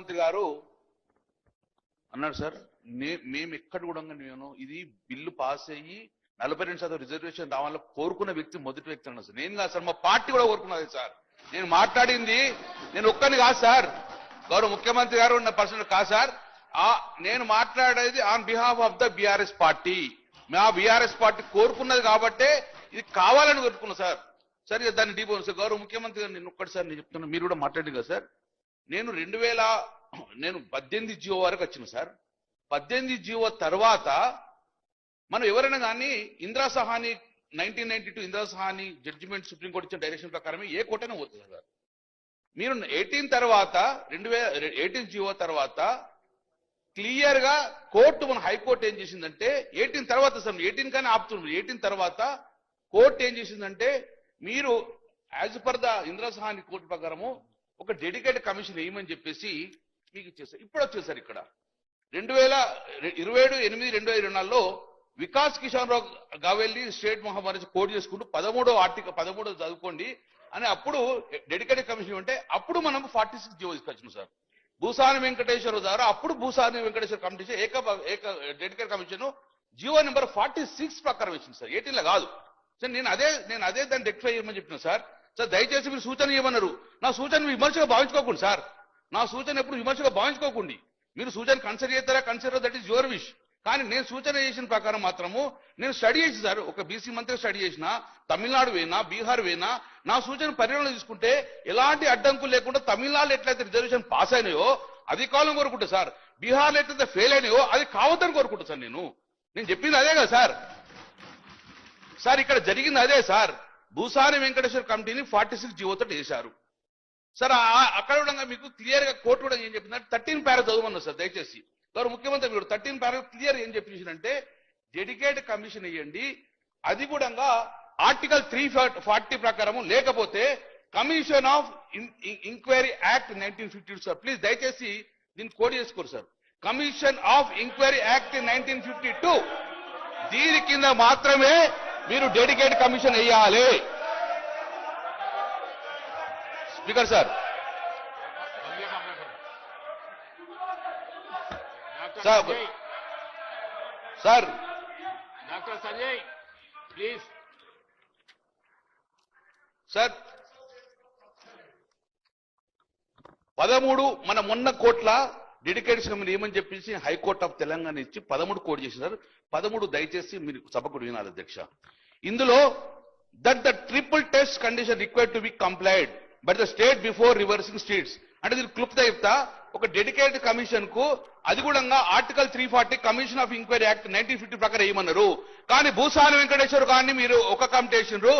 ముఖ్యమంత్రి గారు అన్నాడు సార్ మేము ఎక్కడ కూడా నేను ఇది బిల్లు పాస్ అయ్యి నలభై రెండు శాతం రిజర్వేషన్ రావాలని కోరుకున్న వ్యక్తి మొదటి వ్యక్తి అన్నాడు సార్. నేను కాదు సార్ మా పార్టీ కూడా కోరుకున్నది సార్. నేను మాట్లాడింది నేను ఒక్కని కాదు సార్. గౌరవ ముఖ్యమంత్రి గారు ఉన్న పర్సన్ కాదు సార్. ఆ నేను మాట్లాడేది on behalf of the BRS party. మా బీఆర్ఎస్ పార్టీ కోరుకున్నది కాబట్టే ఇది కావాలని కోరుకున్నా సార్. సార్ దాన్ని డీపోను సార్. గౌరవ ముఖ్యమంత్రి గారు నేను ఒక్కటి సార్ నేను చెప్తున్నాను మీరు కూడా మాట్లాడింది కదా సార్. నేను రెండు వేల నేను పద్దెనిమిది జియో వరకు వచ్చిన సార్. పద్దెనిమిది జియో తర్వాత మనం ఎవరైనా కానీ Indira Sahani nineteen ninety two Indira Sahani judgement supreme court ఇచ్చిన డైరెక్షన్ ప్రకారమే ఏ కోటైనా పోతుంది సార్. మీరు ఎయిటీన్ తర్వాత రెండు వేల ఎయిటీన్ జియో తర్వాత క్లియర్గా కోర్టు మన హైకోర్టు ఏం చేసిందంటే ఎయిటీన్ తర్వాత సార్ ఎయిటీన్ కానీ ఆపుతున్నారు ఎయిటీన్ తర్వాత కోర్టు ఏం చేసిందంటే మీరు as per the Indira Sahani court ప్రకారము ఒక డెడికేటెడ్ కమిషన్ వేయమని చెప్పేసి మీకు ఇచ్చేసారు ఇప్పుడు వచ్చేసారు ఇక్కడ. రెండు వేల ఇరవై ఏడు ఎనిమిది రెండు వేల ఇరవై నాలుగులో వికాస్ కిషన్ రావు గావెల్లి స్టేట్ మహమ్మారి కోడ్ చేసుకుంటూ పదమూడో ఆర్టికల్ పదమూడో చదువుకోండి అని అప్పుడు డెడికేటెడ్ కమిషన్ ఉంటే అప్పుడు మనం ఫార్టీ సిక్స్ జీవో తీసుకొచ్చినాం సార్. భూసాని వెంకటేశ్వర ద్వారా అప్పుడు భూసాని వెంకటేశ్వర కమిటీ ఏక ఏక dedicated commission GO number forty six ప్రకారం ఇచ్చింది సార్. ఎయిటీన్లో కాదు. సార్ నేను అదే నేను అదే దాన్ని రెక్టిఫై చేయమని చెప్పిన సార్. సార్ దయచేసి మీరు సూచన ఇవ్వమన్నారు. నా సూచన విమర్శగా భావించుకోకండి సార్. నా సూచన ఎప్పుడు విమర్శగా భావించుకోకండి. మీరు సూచన కన్సిడర్ చేస్తారా? Consider that is your wish. కానీ నేను సూచన చేసిన ప్రకారం మాత్రము నేను స్టడీ చేసి సార్. ఒక బీసీ మంత్రి స్టడీ చేసిన తమిళనాడు వేనా బీహార్ వేనా నా సూచన పరిగణన తీసుకుంటే ఎలాంటి అడ్డంకులు లేకుండా తమిళనాడు ఎట్లయితే రిజర్వేషన్ పాస్ అయినాయో అది కాలం కోరుకుంటా సార్. బీహార్లో ఎట్లయితే ఫెయిల్ అయినాయో అది కావద్దని కోరుకుంటా సార్ నేను. నేను చెప్పింది అదే కదా సార్. సార్ ఇక్కడ జరిగింది అదే సార్. భూసాని వెంకటేశ్వర కమిటీని ఫార్టీ సిక్స్ జీవోతో వేశారు. సార్ ఆ- అక్కడ కూడా మీకు క్లియర్గా కోర్టు కూడా ఏం చెప్పిందంటే థర్టీన్ ప్యారా చదవమన్నారు సార్ దయచేసి. గౌరవ ముఖ్యమంత్రి మీరు థర్టీన్ ప్యారా క్లియర్ ఏం చెప్పిందంటే డెడికేటెడ్ కమిషన్ ఇవ్వండి అది కూడా ఆర్టికల్ త్రీ ఫార్టీ ప్రకారము లేకపోతే commission of inquiry act nineteen fifty two sir please దయచేసి దీన్ని కోడ్ చేసుకోరు sir. Commission of inquiry act nineteen fifty two దీని కింద మాత్రమే మీరు డెడికేట్ కమిషన్ వేయాలి. Speaker sir. Sir sir. Doctor Sanjay please. Sir. పదమూడు మన మొన్న కోట్ల డెడికేషన్ మీరు ఏమని చెప్పేసి హైకోర్ట్ ఆఫ్ తెలంగాణ ఇచ్చి పదమూడు కోడ్ చేసినారు పదమూడు దయచేసి మీరు సభకు వినాలి అధ్యక్ష. ఇందులో that the triple test condition required to be complied but the state before reversing states అంటే దీని క్లుప్త చెప్తా ఒక డెడికేటెడ్ కమిషన్కు అది కూడా article three forty commission of enquiry act nineteen fifty ప్రకారం వేయమన్నారు కానీ భూసాని వెంకటేశ్వర గారిని మీరు ఒక కమిటీ వేసినారు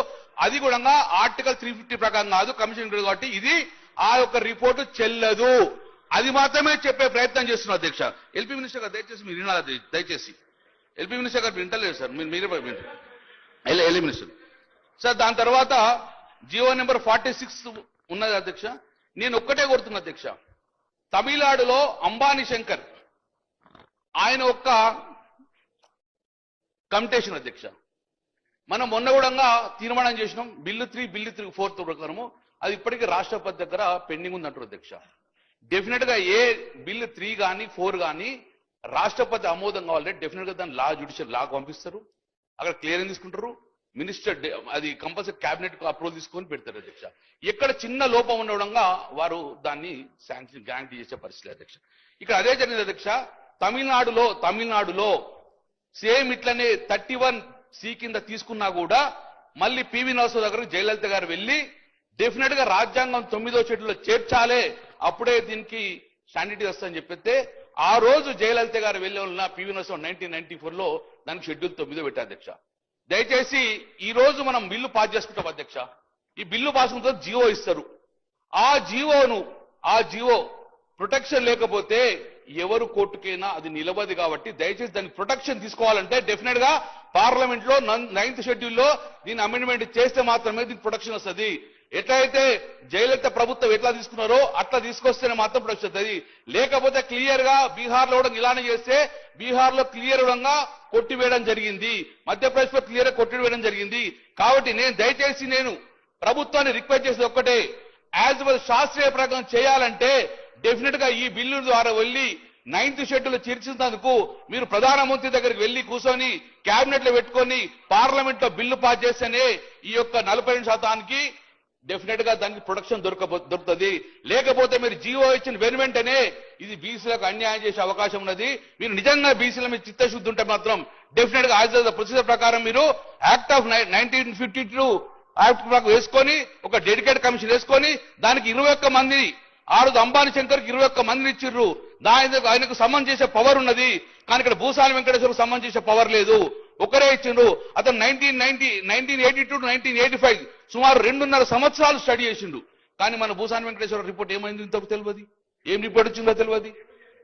అది కూడా ఆర్టికల్ త్రీ ఫిఫ్టీ ప్రకారం కాదు కమిషన్ కాబట్టి ఇది ఆ యొక్క రిపోర్టు చెల్లదు. అది మాత్రమే చెప్పే ప్రయత్నం చేస్తున్నారు అధ్యక్ష. ఎల్పీ మినిస్టర్ గారు దయచేసి మీరు వినాలి దయచేసి. ఎల్పీ మినిస్టర్ గారు వింటలేదు సార్. మీరు మీరే వింటారు. ఎల్ఈ మినిస్టర్. సార్ దాని తర్వాత జియో నెంబర్ ఫార్టీ సిక్స్ ఉన్నది అధ్యక్ష. నేను ఒక్కటే కోరుతున్నా అధ్యక్ష. తమిళనాడులో అంబానీ శంకర్ ఆయన ఒక్క కమిటేషన్ అధ్యక్ష. మనం మొన్న కూడా తీర్మానం చేసినాం bill three bill three fourth ప్రకారము. అది ఇప్పటికీ రాష్ట్రపతి దగ్గర పెండింగ్ ఉందంటారు అధ్యక్ష. డెఫినెట్గా ఏ బిల్లు త్రీ కానీ ఫోర్ కానీ రాష్ట్రపతి ఆమోదం కావాలంటే డెఫినెట్గా దాన్ని లా జ్యుడిషియల్ లా పంపిస్తారు. అక్కడ క్లియరెన్స్ తీసుకుంటారు. మినిస్టర్ డే- అది కంపల్సరీ కేబినెట్ అప్రూవల్ తీసుకొని పెడతారు అధ్యక్ష. ఎక్కడ చిన్న లోపం ఉండడంగా వారు దాన్ని శాంక్షన్ గ్యారంటీ చేసే పరిస్థితి అధ్యక్ష. ఇక్కడ అదే జరిగింది అధ్యక్ష. తమిళనాడులో తమిళనాడులో సేమ్ ఇట్లనే థర్టీ వన్ సి కింద తీసుకున్నా కూడా మళ్ళీ పివి నరసు దగ్గరకు జయలలిత గారు వెళ్ళి డెఫినెట్గా రాజ్యాంగం తొమ్మిదో చెట్టులో చేర్చాలే అప్పుడే దీనికి శానిటీ వస్తుందని చెప్పితే ఆ రోజు జయలలిత గారు వెళ్ళి ఉన్న పివి నరసింహ నైన్టీన్ నైన్టీ ఫోర్లో దానికి షెడ్యూల్ తొమ్మిదో పెట్టారు అధ్యక్ష. దయచేసి ఈ రోజు మనం బిల్లు పాస్ చేసుకుంటాం అధ్యక్ష. ఈ బిల్లు పాస్ చేసుకుంటే జియో ఇస్తారు. ఆ జీవోను ఆ జీవో ప్రొటెక్షన్ లేకపోతే ఎవరు కోర్టుకైనా అది నిలబది కాబట్టి దయచేసి దానికి ప్రొటెక్షన్ తీసుకోవాలంటే డెఫినెట్గా పార్లమెంట్లో నైన్త్ షెడ్యూల్లో దీని అమెండ్మెంట్ చేస్తే మాత్రమే దీనికి ప్రొటెక్షన్ వస్తుంది. ఎట్లయితే జయలలిత ప్రభుత్వం ఎట్లా తీసుకున్నారో అట్లా తీసుకొస్తేనే మాత్రం ప్రశ్నది లేకపోతే క్లియర్గా బీహార్లో కూడా ఇలానే చేస్తే బీహార్లో క్లియర్గా కొట్టివేయడం జరిగింది. మధ్యప్రదేశ్లో క్లియర్గా కొట్టివేయడం జరిగింది. కాబట్టి నేను దయచేసి నేను ప్రభుత్వాన్ని రిక్వెస్ట్ చేసేది ఒక్కటే. యాజ్ వెల్ శాస్త్రీయ ప్రకారం చేయాలంటే డెఫినెట్గా ఈ బిల్లు ద్వారా వెళ్ళి నైన్త్ షెడ్యూల్ చేర్చినందుకు మీరు ప్రధానమంత్రి దగ్గరికి వెళ్ళి కూర్చొని కేబినెట్లో పెట్టుకొని పార్లమెంట్లో బిల్లు పాస్ చేస్తేనే ఈ యొక్క నలభై శాతానికి డెఫినెట్గా దానికి ప్రొడక్షన్ దొరకబో దొరుకుతుంది. లేకపోతే మీరు జీవో ఇచ్చిన వెను వెంటనే ఇది బీసీలకు అన్యాయం చేసే అవకాశం ఉన్నది. మీరు నిజంగా బీసీల మీద చిత్తశుద్ధి ఉంటే మాత్రం డెఫినెట్గా యాజ్ ప్రొసీజర్ ప్రకారం మీరు act of nineteen fifty two act ప్రకారం వేసుకొని ఒక డెడికేట్ కమిషన్ వేసుకొని దానికి ఇరవై ఒక్క మంది ఆరు రోజు అంబానీ శంకర్కి ఇరవై ఒక్క మందిని ఇచ్చిర్రు. దాని ఆయనకు సంబంధం చేసే పవర్ ఉన్నది. కానీ ఇక్కడ భూసాని వెంకటేశ్వరకు సంబంధం చేసే పవర్ లేదు. ఒకరే ఇచ్చిండ్రు. అతను nineteen ninety nineteen eighty two nineteen eighty five సుమారు రెండున్నర సంవత్సరాలు స్టడీ చేసిండు. కానీ మన భూసాని వెంకటేశ్వర రిపోర్ట్ ఏమైంది ఇంతకు తెలియదు? ఏం రిపోర్ట్ వచ్చిందో తెలియదు?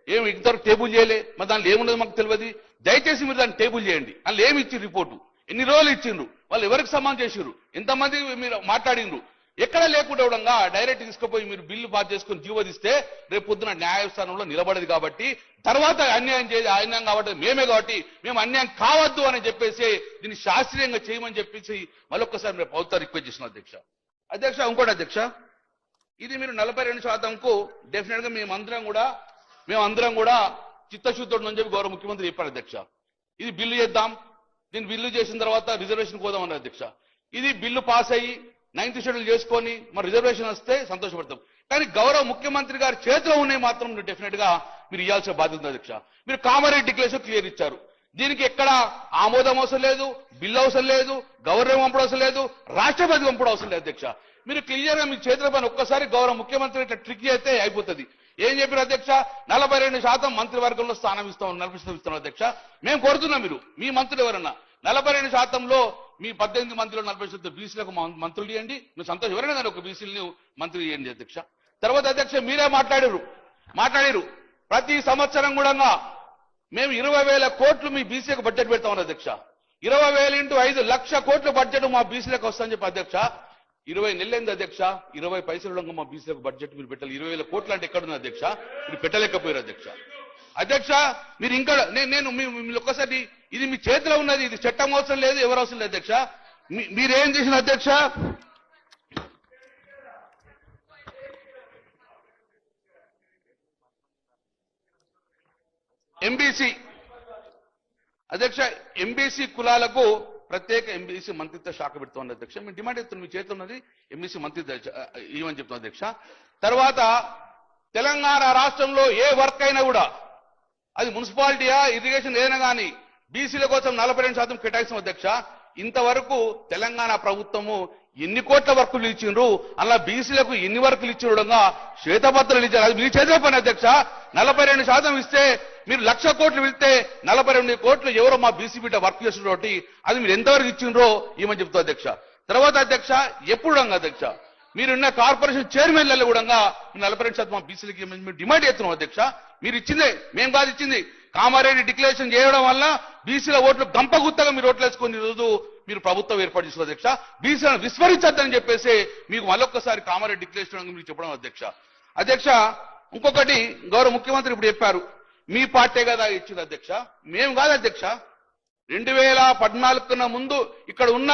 ఏం ఇంతవరకు టేబుల్ చేయలే? మరి దాంట్లో ఏమున్నదో మాకు తెలియదు. దయచేసి మీరు దాన్ని టేబుల్ చేయండి. అందులో ఏమి ఇచ్చి రిపోర్టు? ఎన్ని రోజులు ఇచ్చిండ్రు? వాళ్ళు ఎవరికి సమాన్ చేసిండ్రు? ఎంతమంది మీరు మాట్లాడిండ్రు? ఎక్కడ లేకుండా ఉండగా డైరెక్ట్ తీసుకుపోయి మీరు బిల్లు పాస్ చేసుకుని జీవోదిస్తే రేపు పొద్దున న్యాయస్థానంలో నిలబడదు కాబట్టి తర్వాత అన్యాయం చేసి అన్యాయం కాబట్టి మేమే కాబట్టి మేము అన్యాయం కావద్దు అని చెప్పేసి దీన్ని శాస్త్రీయంగా చేయమని చెప్పేసి మరొకసారి మీరు ప్రభుత్వం రిక్వెస్ట్ చేసిన అధ్యక్ష. అధ్యక్ష ఇంకోటి అధ్యక్ష. ఇది మీరు నలభై రెండు శాతంకు డెఫినెట్గా మేమందరం కూడా మేమందరం కూడా చిత్తశుద్ధుడు అని చెప్పి గౌరవ ముఖ్యమంత్రి చెప్పారు అధ్యక్ష. ఇది బిల్లు చేద్దాం. దీన్ని బిల్లు చేసిన తర్వాత రిజర్వేషన్ పోదాం అన్నారు అధ్యక్ష. ఇది బిల్లు పాస్ అయ్యి నైన్త్ షెడ్యూల్ చేసుకొని మరి రిజర్వేషన్ వస్తే సంతోషపడతాం. కానీ గౌరవ ముఖ్యమంత్రి గారి చేతిలో ఉన్నాయి మాత్రం డెఫినెట్గా మీరు ఇవ్వాల్సిన బాధ్యత అధ్యక్ష. మీరు కామారెడ్డి డిక్లేషన్ క్లియర్ ఇచ్చారు. దీనికి ఎక్కడ ఆమోదం అవసరం లేదు బిల్లు అవసరం లేదు గవర్నర్ పంపడం అవసరం లేదు రాష్ట్రపతి పంపడం అవసరం లేదు అధ్యక్ష. మీరు క్లియర్గా మీ చేతుల పైన ఒక్కసారి గౌరవ ముఖ్యమంత్రి ఇట్లా ట్రిక్ చేస్తే అయిపోతుంది. ఏం చెప్పారు అధ్యక్ష? నలభై రెండు శాతం మంత్రివర్గంలో స్థానం ఇస్తాం నలభై శాతం ఇస్తాం అధ్యక్ష. మేము కోరుతున్నాం మీరు. మీ మంత్రులు ఎవరన్నా? నలభై రెండు శాతంలో మీ పద్దెనిమిది మంత్రులు నలభై శాతం బీసీలకు మంత్రులు ఇవ్వండి మీరు సంతోషం ఎవరైనా ఒక బీసీలని మంత్రి ఇవ్వండి అధ్యక్ష. తర్వాత అధ్యక్ష మీరే మాట్లాడారు మాట్లాడారు ప్రతి సంవత్సరం కూడా మేము ఇరవై వేల కోట్లు మీ బీసీలకు బడ్జెట్ పెడతామని అధ్యక్ష. ఇరవై వేల ఇంటూ ఐదు లక్ష కోట్ల బడ్జెట్ మా బీసీలకు వస్తుందని చెప్పి అధ్యక్ష. ఇరవై నెలలైంది అధ్యక్ష ఇరవై పైసలు మా బీసీలకు బడ్జెట్ మీరు పెట్టాలి. ఇరవై వేల కోట్లు అంటే ఎక్కడుంది అధ్యక్ష? మీరు పెట్టలేకపోయారు అధ్యక్ష. అధ్యక్ష మీరు ఇంకా నేను నేను మీ- ఒక్కసారి ఇది మీ చేతిలో ఉన్నది ఇది చట్టం అవసరం లేదు ఎవరు అవసరం లేదు అధ్యక్ష. మీ- మీరేం చేసిన అధ్యక్ష? ఎంబీసీ. అధ్యక్ష ఎంబీసీ కులాలకు ప్రత్యేక ఎంబీసీ మంత్రిత్వ శాఖ పెడుతోంది అధ్యక్ష. మేము డిమాండ్ చేస్తున్నాం మీ చేతిలో ఉన్నది ఎంబీసీ మంత్రిత్వ ఇవ్వని చెప్తున్నాం అధ్యక్ష. తర్వాత తెలంగాణ రాష్ట్రంలో ఏ వర్క్ అయినా కూడా అది మున్సిపాలిటీయా ఇరిగేషన్ ఏదైనా కానీ బీసీల కోసం నలభై రెండు శాతం కేటాయిస్తాం అధ్యక్ష. ఇంతవరకు తెలంగాణ ప్రభుత్వము ఎన్ని కోట్ల వర్కులు ఇచ్చిండ్రు? అలా బీసీలకు ఎన్ని వర్కులు ఇచ్చిండగా శ్వేతపత్రాలు ఇచ్చారు. అది మీ చేసే పని అధ్యక్ష. నలభై రెండు శాతం ఇస్తే మీరు లక్ష కోట్లు ఇస్తే నలభై రెండు కోట్లు ఎవరో మా బీసీ బిడ్డ వర్క్ చేసినటువంటి అది మీరు ఎంతవరకు ఇచ్చిండ్రో ఏమని చెప్తా అధ్యక్ష. తర్వాత అధ్యక్ష ఎప్పుడు అధ్యక్ష మీరున్న కార్పొరేషన్ చైర్మన్లలో కూడా నలభై రెండు శాతం మా బీసీలకి మేము డిమాండ్ చేస్తున్నాం అధ్యక్ష. మీరు ఇచ్చిందే మేము కాదు ఇచ్చింది. కామారెడ్డి డిక్లరేషన్ చేయడం వల్ల బీసీల ఓట్లు గంపగుత్తగా మీరు ఓట్లు వేసుకుని ఈరోజు మీరు ప్రభుత్వం ఏర్పాటు చేసిన అధ్యక్ష. బీసీలను విస్మరించద్దని చెప్పేసి మీకు మళ్ళొక్కసారి కామారెడ్డి డిక్లరేషన్ మీరు చెప్పడం అధ్యక్ష. అధ్యక్ష ఇంకొకటి గౌరవ ముఖ్యమంత్రి ఇప్పుడు చెప్పారు. మీ పార్టీ కదా ఇచ్చింది అధ్యక్ష. మేము కాదు అధ్యక్ష. రెండు వేల పద్నాలుగు కన్నా ముందు ఇక్కడ ఉన్న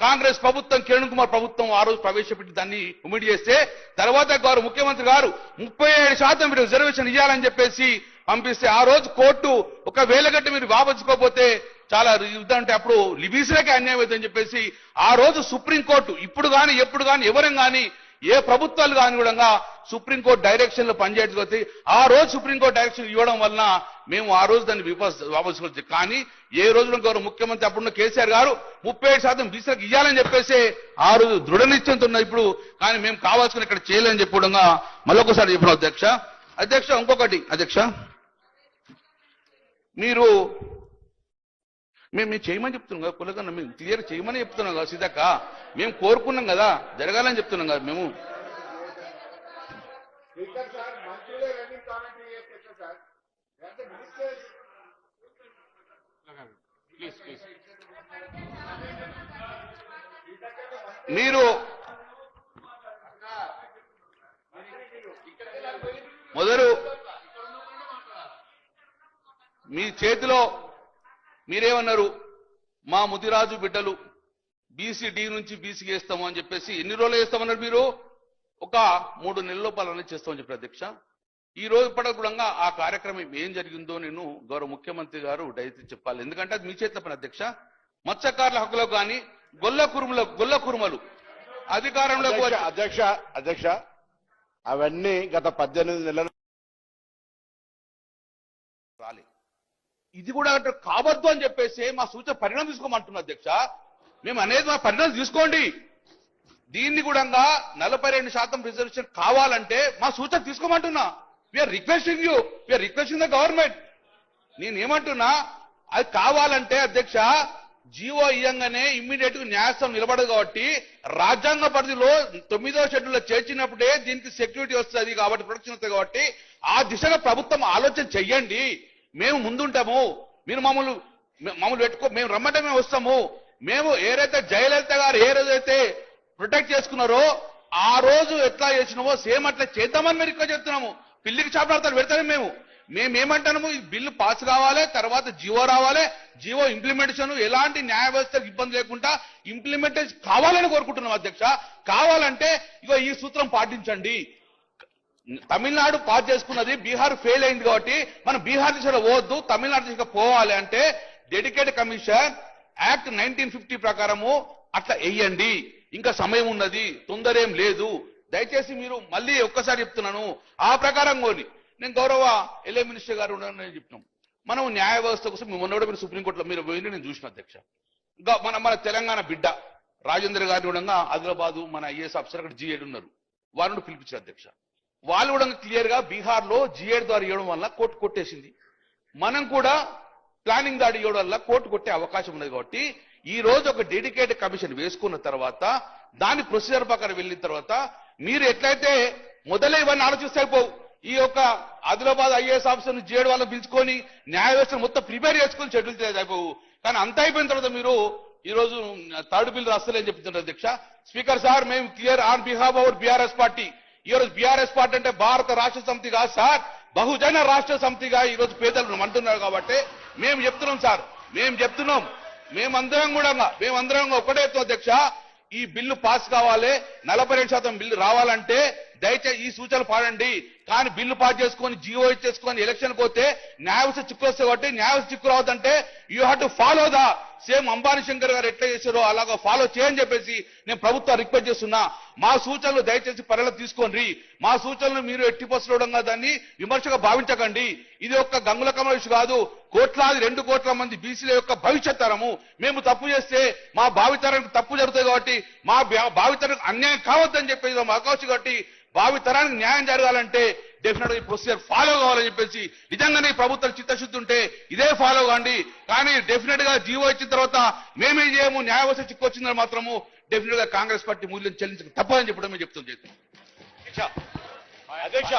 కాంగ్రెస్ ప్రభుత్వం కిరణ్ కుమార్ ప్రభుత్వం ఆ రోజు ప్రవేశపెట్టి దాన్ని ఉమిడి చేస్తే తర్వాత గారు ముఖ్యమంత్రి గారు ముప్పై ఏడు శాతం మీరు రిజర్వేషన్ ఇవ్వాలని చెప్పేసి పంపిస్తే ఆ రోజు కోర్టు ఒక వేలగట్టి మీరు వాపచ్చుకోకపోతే చాలా అంటే అప్పుడు లిబీసులకే అన్యాయం అవుతుందని చెప్పేసి ఆ రోజు సుప్రీంకోర్టు ఇప్పుడు కానీ ఎప్పుడు కానీ ఎవరం కానీ ఏ ప్రభుత్వాలు కాని కూడా సుప్రీంకోర్టు డైరెక్షన్లో పనిచేయకపోతే ఆ రోజు సుప్రీంకోర్టు డైరెక్షన్ ఇవ్వడం వలన మేము ఆ రోజు దాన్ని విపస్ కానీ ఏ రోజున గౌరవ ముఖ్యమంత్రి అప్పుడున్న కేసీఆర్ గారు ముప్పై శాతం బీసీలకు ఇవ్వాలని చెప్పేసి ఆ రోజు దృఢ నిశ్చయంతో ఉన్నది ఇప్పుడు కానీ మేము కావాల్సిన ఇక్కడ చేయలేని చెప్పడంగా మళ్ళొకసారి చెప్పిన అధ్యక్ష. అధ్యక్ష ఇంకొకటి. అధ్యక్ష. మీరు మేము మేము చేయమని చెప్తున్నాం కదా కులకన్నా మేము క్లియర్ చేయమని చెప్తున్నాం కదా సీతక్క మేము కోరుకున్నాం కదా జరగాలని చెప్తున్నాం కదా మేము. మీరు మొదలు మీ చేతిలో మీరేమన్నారు? మా ముదిరాజు బిడ్డలు బీసీ డి నుంచి బీసీకి వేస్తాము అని చెప్పేసి ఎన్ని రోజులు వేస్తామన్నారు మీరు? ఒక మూడు నెలల లోపల చేస్తామని చెప్పారు అధ్యక్ష. ఈ రోజు పడకుండా ఆ కార్యక్రమం ఏం జరిగిందో నేను గౌరవ ముఖ్యమంత్రి గారు దయచేసి చెప్పాలి. ఎందుకంటే అది మీ చేతిలో పని అధ్యక్ష. మత్స్యకారుల హక్కులకు కానీ గొల్ల కురుముల గొల్ల కురుమలు అధికారంలోకి వచ్చి అధ్యక్ష అధ్యక్ష అవన్నీ గత పద్దెనిమిది నెలల ఇది కూడా అంటే కావద్దు అని చెప్పేసి మా సూచన పరిణామం తీసుకోమంటున్నా అధ్యక్ష. మేము అనేది మా పరిణామం తీసుకోండి. దీన్ని కూడా నలభై రెండు శాతం రిజర్వేషన్ కావాలంటే మా సూచన తీసుకోమంటున్నా. We are requesting you we are requesting the government నేను ఏమంటున్నా అది కావాలంటే అధ్యక్ష జీవో ఇయ్యంగానే ఇమ్మీడియట్గా న్యాయస్థానం నిలబడదు కాబట్టి రాజ్యాంగ పరిధిలో తొమ్మిదో షెడ్యూల్లో చేర్చినప్పుడే దీనికి సెక్యూరిటీ వస్తుంది కాబట్టి ప్రొటెక్షన్ వస్తుంది కాబట్టి ఆ దిశగా ప్రభుత్వం ఆలోచన చెయ్యండి. మేము ముందుంటాము. మీరు మమ్మల్ని మమ్మల్ని పెట్టుకో మేము రమ్మంటే మేము వస్తాము. మేము ఏదైతే జయలలిత గారు ఏ రోజైతే ప్రొటెక్ట్ చేసుకున్నారో ఆ రోజు ఎట్లా చేసినామో సేమ్ అట్లా చేద్దామని మేము ఎక్కువ చెప్తున్నాము పిల్లికి చేపడతారు పెడతాము మేము. మేము ఏమంటాము ఈ బిల్లు పాస్ కావాలి తర్వాత జియో రావాలి. జియో ఇంప్లిమెంటేషన్ ఎలాంటి న్యాయ వ్యవస్థకు ఇబ్బంది లేకుండా ఇంప్లిమెంటేషన్ కావాలని కోరుకుంటున్నాం అధ్యక్ష. కావాలంటే ఇగో ఈ సూత్రం పాటించండి. తమిళనాడు పాస్ చేసుకున్నది బీహార్ ఫెయిల్ అయింది కాబట్టి మనం బీహార్ దిశలో పోవద్దు తమిళనాడు దిశగా పోవాలి అంటే dedicated commission act nineteen fifty ప్రకారము అట్లా వెయ్యండి ఇంకా సమయం ఉన్నది తొందర ఏం లేదు. దయచేసి మీరు మళ్ళీ ఒక్కసారి చెప్తున్నాను ఆ ప్రకారం కోని నేను గౌరవ ఎల్ఏ మినిస్టర్ గారు నేను చెప్తున్నాం మనం న్యాయ వ్యవస్థ కోసం మేము మొన్న కూడా మీరు సుప్రీంకోర్టులో మీరు పోయింది నేను చూసిన అధ్యక్ష. ఇంకా మన మన తెలంగాణ బిడ్డ రాజేంద్ర గారిని కూడా ఆదిలాబాదు మన ఐఏఎస్ ఆఫీసర్ అక్కడ జీఏడ్ ఉన్నారు. వారిని పిలిపించారు అధ్యక్ష. వాళ్ళు కూడా క్లియర్గా బీహార్లో జిఏడ్ ద్వారా ఇవ్వడం వల్ల కోర్టు కొట్టేసింది. మనం కూడా ప్లానింగ్ దాడి ఇవ్వడం వల్ల కోర్టు కొట్టే అవకాశం ఉన్నది కాబట్టి ఈ రోజు ఒక డెడికేటెడ్ కమిషన్ వేసుకున్న తర్వాత దాని ప్రొసీజర్ ప్రకారం వెళ్ళిన తర్వాత మీరు ఎట్లయితే మొదలే ఇవన్నీ ఆలోచిస్తే అయిపోవు. ఈ యొక్క ఆదిలాబాద్ ఐఏఎస్ ఆఫీసర్ జేడు వాళ్ళని పిలుచుకొని న్యాయ వ్యవస్థను మొత్తం ప్రిపేర్ చేసుకుని షెడ్యూల్ చేయకపోవు కానీ అంత అయిపోయిన తర్వాత మీరు ఈ రోజు థర్డ్ బిల్ రాస్తలేని చెప్తున్నారు అధ్యక్ష. స్పీకర్ సార్ మేము clear on behalf our BRS party. ఈ రోజు బీఆర్ఎస్ పార్టీ అంటే భారత రాష్ట్ర సమితి కాదు సార్ బహుజన రాష్ట్ర సమితిగా ఈ రోజు పేదలు అంటున్నారు కాబట్టి మేము చెప్తున్నాం సార్ మేము చెప్తున్నాం. మేమందరం కూడా మేమందరం ఒకటే అధ్యక్ష ఈ బిల్లు పాస్ కావాలి నలభై రెండు శాతం బిల్లు రావాలంటే దయచేసి ఈ సూచనలు పాడండి. కానీ బిల్లు పాస్ చేసుకొని జీవో ఇచ్చేసుకొని ఎలక్షన్ పోతే న్యాయవస్థ చిక్కు వస్తే కాబట్టి న్యాయవస్థ చిక్కు రావద్దంటే you have to follow the same Ambani Shankar garu ఎట్లా చేశారో అలాగా ఫాలో చేయని చెప్పేసి నేను ప్రభుత్వం రిక్వెస్ట్ చేస్తున్నా. మా సూచనలు దయచేసి పరిగణలోకి తీసుకోండి. మా సూచనలు మీరు ఎట్టి పసలవడంగా దాన్ని విమర్శగా భావించకండి. ఇది ఒక గంగుల కమల ఇష్యూ కాదు. కోట్లాది రెండు కోట్ల మంది బీసీల యొక్క భవిష్యత్ తరము. మేము తప్పు చేస్తే మా భావితరానికి తప్పు జరుగుతుంది కాబట్టి మా భావితరానికి అన్యాయం కావద్దని చెప్పేసి మాకు అవకాశం కాబట్టి భావితరానికి న్యాయం జరగాలంటే డెఫినెట్గా ఈ ప్రొసీజర్ ఫాలో కావాలని చెప్పేసి నిజంగానే ప్రభుత్వం చిత్తశుద్ధి ఉంటే ఇదే ఫాలో కాండి. కానీ డెఫినెట్గా జీవో ఇచ్చిన తర్వాత మేమే చేయము? న్యాయవ్యవస్థ చిక్కొచ్చిందని చిక్కు వచ్చిందని మాత్రము డెఫినెట్గా కాంగ్రెస్ పార్టీ మూల్యం చెల్లించక తప్పదని చెప్పడం మేము చెప్తుంది అధ్యక్ష.